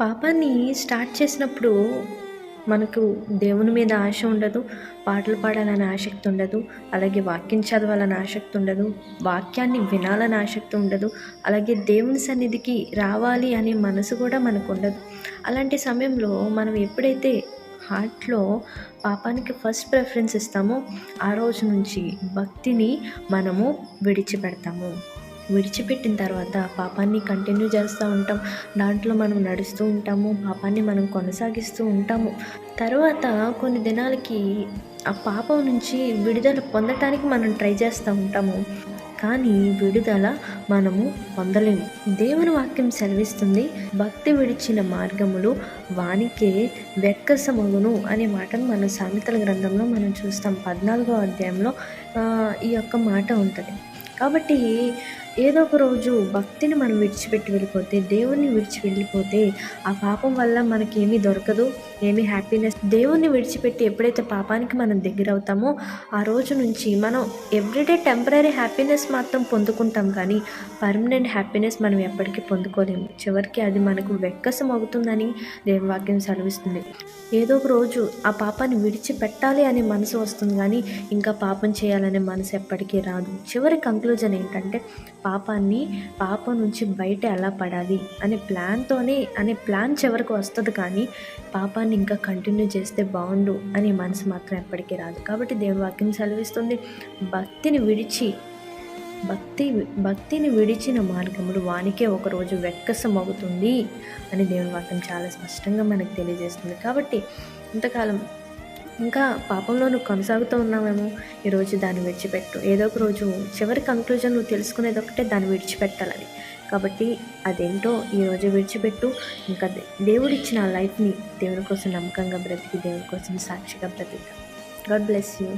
పాపాన్ని స్టార్ట్ చేసినప్పుడు మనకు దేవుని మీద ఆశ ఉండదు పాటలు పాడాలని ఆసక్తి ఉండదు అలాగే వాక్యం చదవాలని ఆసక్తి ఉండదు వాక్యాన్ని వినాలని ఆసక్తి ఉండదు అలాగే దేవుని సన్నిధికి రావాలి అనే మనసు కూడా మనకు ఉండదు. అలాంటి సమయంలో మనం ఎప్పుడైతే హార్ట్లో పాపానికి ఫస్ట్ ప్రిఫరెన్స్ ఇస్తామో ఆ రోజు నుంచి భక్తిని మనము విడిచిపెడతాము. విడిచిపెట్టిన తర్వాత పాపాన్ని కంటిన్యూ చేస్తూ ఉంటాం. దాంట్లో మనం నడుస్తూ ఉంటాము పాపాన్ని మనం కొనసాగిస్తూ ఉంటాము. తర్వాత కొన్ని దినాలకి ఆ పాపం నుంచి విడుదల పొందటానికి మనం ట్రై చేస్తూ ఉంటాము. కానీ విడుదల మనము పొందలేము. దేవుని వాక్యం సెలవిస్తుంది భక్తి విడిచిన మార్గములు వానికే వెక్కసమగును అనే మాటను మన సామెతల గ్రంథంలో మనం చూస్తాం. పద్నాలుగో అధ్యాయంలో ఈ యొక్క మాట ఉంటుంది. కాబట్టి ఏదో ఒక రోజు భక్తిని మనం విడిచిపెట్టి వెళ్ళిపోతే దేవుణ్ణి విడిచి వెళ్ళిపోతే ఆ పాపం వల్ల మనకి ఏమీ దొరకదు ఏమీ హ్యాపీనెస్ దేవుణ్ణి విడిచిపెట్టి ఎప్పుడైతే పాపానికి మనం దగ్గర అవుతామో ఆ రోజు నుంచి మనం ఎవ్రీడే టెంపరీ హ్యాపీనెస్ మాత్రం పొందుకుంటాం కానీ పర్మనెంట్ హ్యాపీనెస్ మనం ఎప్పటికీ పొందుకోలేము. చివరికి అది మనకు వెక్కసం అవుతుందని దేవవాక్యం సెలవిస్తుంది. ఏదో ఒక రోజు ఆ పాపాన్ని విడిచిపెట్టాలి అనే మనసు వస్తుంది కానీ ఇంకా పాపం చేయాలనే మనసు ఎప్పటికీ రాదు. చివరి కంక్లూజన్ ఏంటంటే పాపాన్ని పాపం నుంచి బయట ఎలా పడాలి అనే ప్లాన్తోనే అనే ప్లాన్ చివరికి వస్తుంది కానీ పాపాన్ని ఇంకా కంటిన్యూ చేస్తే బాగుండు అనే మనసు మాత్రం ఎప్పటికీ రాదు. కాబట్టి దేవుడు వాక్యం సెలవిస్తుంది భక్తిని విడిచి భక్తి భక్తిని విడిచిన మార్గములు వానికే ఒకరోజు వెక్కసమవుతుంది అని దేవుని వాక్యం చాలా స్పష్టంగా మనకు తెలియజేస్తుంది. కాబట్టి ఇంతకాలం ఇంకా పాపంలో నువ్వు కొనసాగుతూ ఉన్నావేమో ఈరోజు దాన్ని విడిచిపెట్టు. ఏదో ఒక రోజు చివరి కంక్లూజన్ నువ్వు తెలుసుకునేది ఒకటే దాన్ని విడిచిపెట్టాలని కాబట్టి అదేంటో ఈరోజు విడిచిపెట్టు. ఇంకా దేవుడిచ్చిన లైఫ్ని దేవుని కోసం నమ్మకంగా బ్రతికి దేవుని కోసం సాక్షిగా బ్రతికి. God bless you